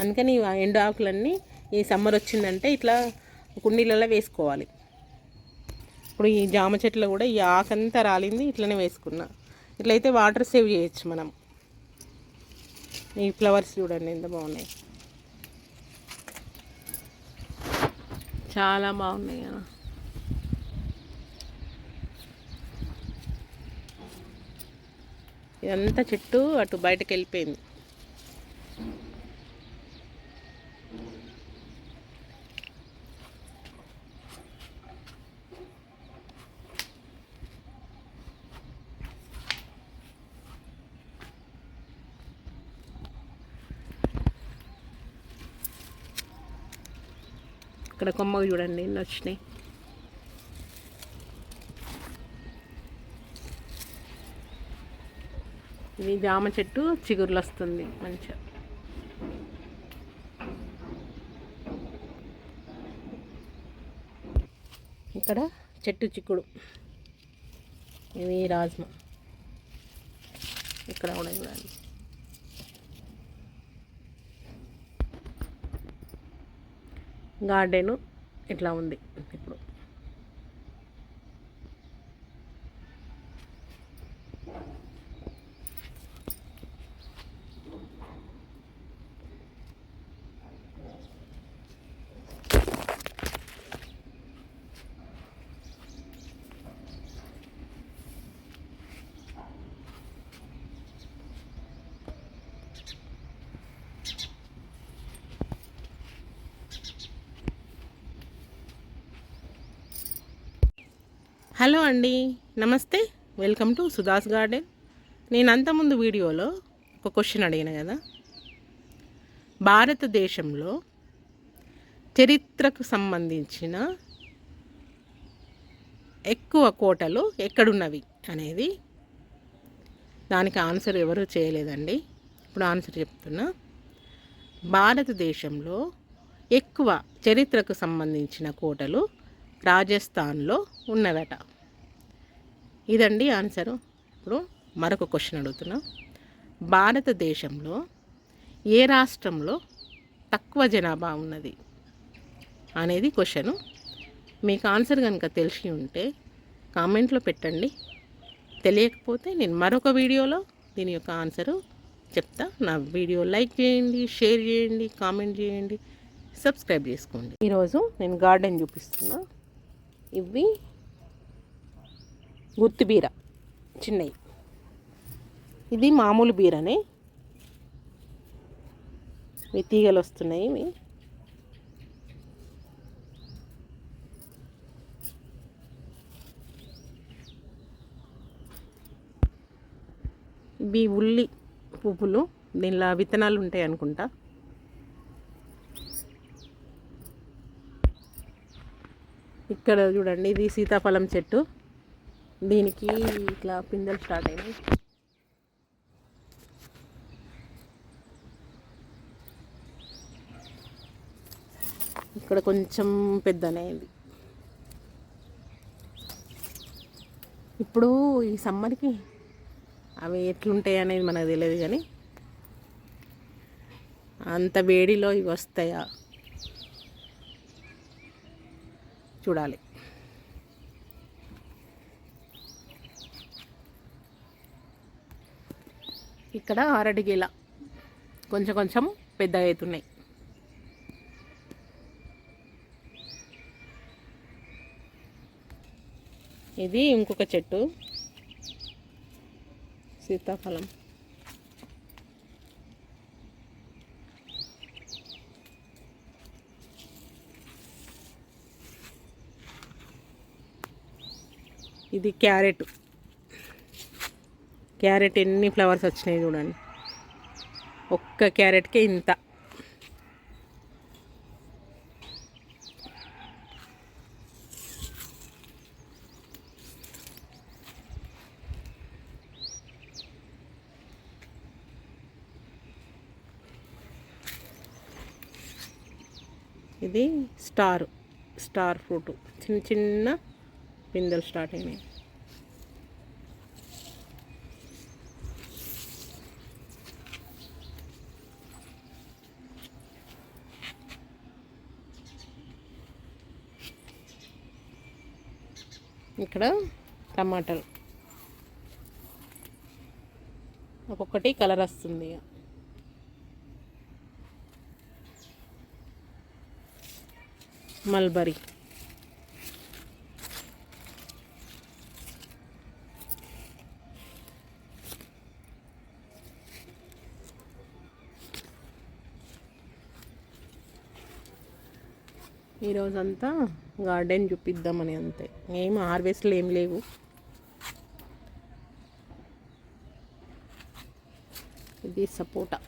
అందుకని ఎండు ఆకులన్నీ ఈ సమ్మర్ వచ్చిందంటే ఇట్లా కుండీలలో వేసుకోవాలి. ఇప్పుడు ఈ జామ చెట్లు కూడా ఈ ఆకంతా రాలింది ఇట్లనే వేసుకున్నా. ఇట్లయితే వాటర్ సేవ్ చేయొచ్చు మనం. ఈ ఫ్లవర్స్ చూడండి ఎంత బాగున్నాయి. చాలా బాగున్నాయి కదా ఇదంతా చెట్టు అటు బయటకు వెళ్ళిపోయింది. ఇక్కడ కొమ్మకు చూడండి ఎన్ని వచ్చినాయి ఇది జామ చెట్టు చిగుర్లు వస్తుంది మంచిగా. ఇక్కడ చెట్టు చిక్కుడు. ఇది రాజ్మా. ఇక్కడ కూడా చూడండి. గార్డెను ఇట్లా ఉంది ఇప్పుడు హలో అండి నమస్తే. Welcome to Sudha's garden. నేను అంతకుముందు వీడియోలో ఒక క్వశ్చన్ అడిగిన కదా. భారతదేశంలో చరిత్రకు సంబంధించిన ఎక్కువ కోటలు ఎక్కడున్నవి అనేది దానికి ఆన్సర్ ఎవరు చేయలేదండి. ఇప్పుడు ఆన్సర్ చెప్తున్నా. భారతదేశంలో ఎక్కువ చరిత్రకు సంబంధించిన కోటలు రాజస్థాన్లో ఉన్నదట. ఇదండి ఆన్సరు. ఇప్పుడు మరొక క్వశ్చన్ అడుగుతున్నా. భారతదేశంలో ఏ రాష్ట్రంలో తక్కువ జనాభా ఉన్నది అనేది క్వశ్చను. మీకు ఆన్సర్ కనుక తెలిసి ఉంటే కామెంట్లో పెట్టండి. తెలియకపోతే నేను మరొక వీడియోలో దీని యొక్క ఆన్సరు చెప్తా. నా వీడియో లైక్ చేయండి షేర్ చేయండి కామెంట్ చేయండి సబ్స్క్రైబ్ చేసుకోండి. ఈరోజు నేను గార్డెన్ చూపిస్తున్నా. ఇవి గుత్తి బీర చిన్నవి. ఇది మామూలు బీరనే. ఇవి తీగలు వస్తున్నాయి ఇవి. ఇవి ఉల్లి పువ్వులు దీనిలో విత్తనాలు ఉంటాయి అనుకుంటా. ఇక్కడ చూడండి ఇది సీతాఫలం చెట్టు. దీనికి ఇట్లా పిందెలు స్టార్ట్ అయినాయి. ఇక్కడ కొంచెం పెద్దనే ఇప్పుడు ఈ సమ్మర్కి అవి ఎట్లుంటాయి అనేది మనకు తెలియదు కానీ అంత వేడిలో ఇవి వస్తాయా? చూడాలి. ఇక్కడ అరటిగీల కొంచెం కొంచెం పెద్ద అవుతున్నాయి ఇది ఇంకొక చెట్టు. సీతాఫలం. ఇది క్యారెట్. క్యారెట్ ఎన్ని ఫ్లవర్స్ వచ్చినాయి చూడండి. ఒక్క క్యారెట్కే ఇంత. ఇది స్టార్ స్టార్ ఫ్రూట్. చిన్న చిన్న పిందెలు స్టార్ట్ అయినాయి. ఇక్కడ టమాటాలు. ఒక్కొక్కటి కలర్ వస్తుంది మల్బరీ. ఈరోజంతా గార్డెన్ చూపిద్దామని అంతే. ఏం హార్వెస్ట్లు ఏం లేవు. ఇది సపోటా.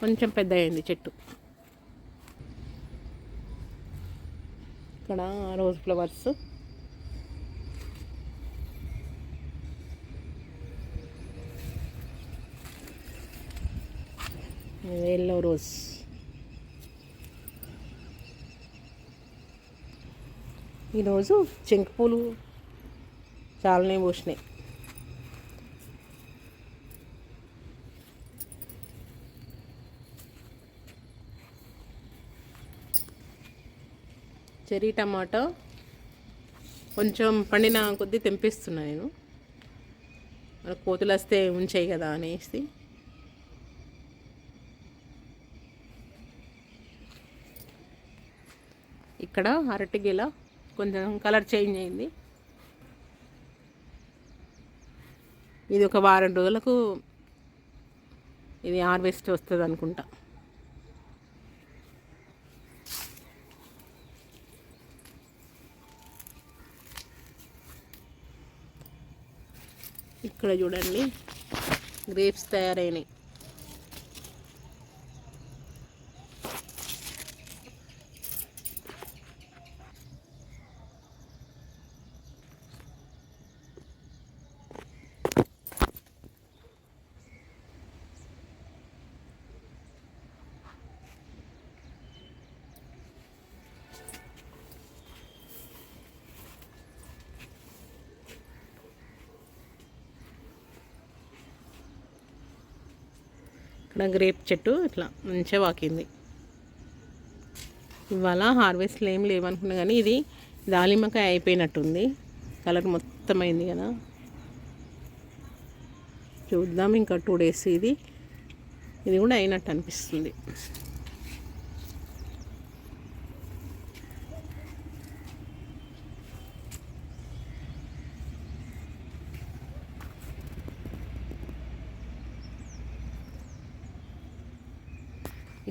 కొంచెం పెద్ద అయింది చెట్టు. ఇక్కడ రోజ్ ఫ్లవర్స్ ఎల్లో రోజ్ ఈరోజు చెంకుపూలు చాలానే పోసినాయి. చెరీ టమాటో కొంచెం పండిన కొద్దీ తెంపిస్తున్నా నేను. మన కోతులు వస్తే ఉంచాయి కదా అనేసి. ఇక్కడ అరటి గెల కొంచెం కలర్ చేంజ్ అయింది. ఇది ఒక వారం రోజులకు ఇది హార్వెస్ట్ వస్తుంది అనుకుంటా. ఇక్కడ చూడండి గ్రేప్స్ తయారైనాయి. ఇక్కడ గ్రేప్ చెట్టు ఇట్లా మంచిగా వాకింది. ఇవాళ హార్వెస్ట్లు ఏం లేవనుకున్నా కానీ ఇది దాలిమకాయ అయిపోయినట్టుంది. కలర్ మొత్తం అయింది కదా. చూద్దాం ఇంకా టూ డేస్ ఇది. ఇది కూడా అయినట్టు అనిపిస్తుంది.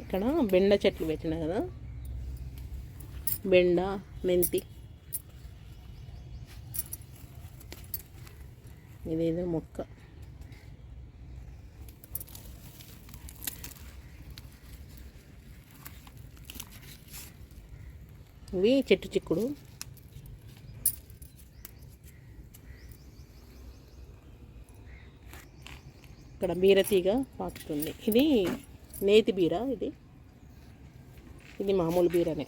ఇక్కడ బెండ చెట్లు పెట్టిన కదా? బెండ మెంతి. ఇదేదో మొక్క. ఇవి చెట్టు చిక్కుడు. ఇక్కడ బీరతీగ పాకుతుంది. ఇది నేతి బీర ఇది? ఇది మామూలు బీరనే.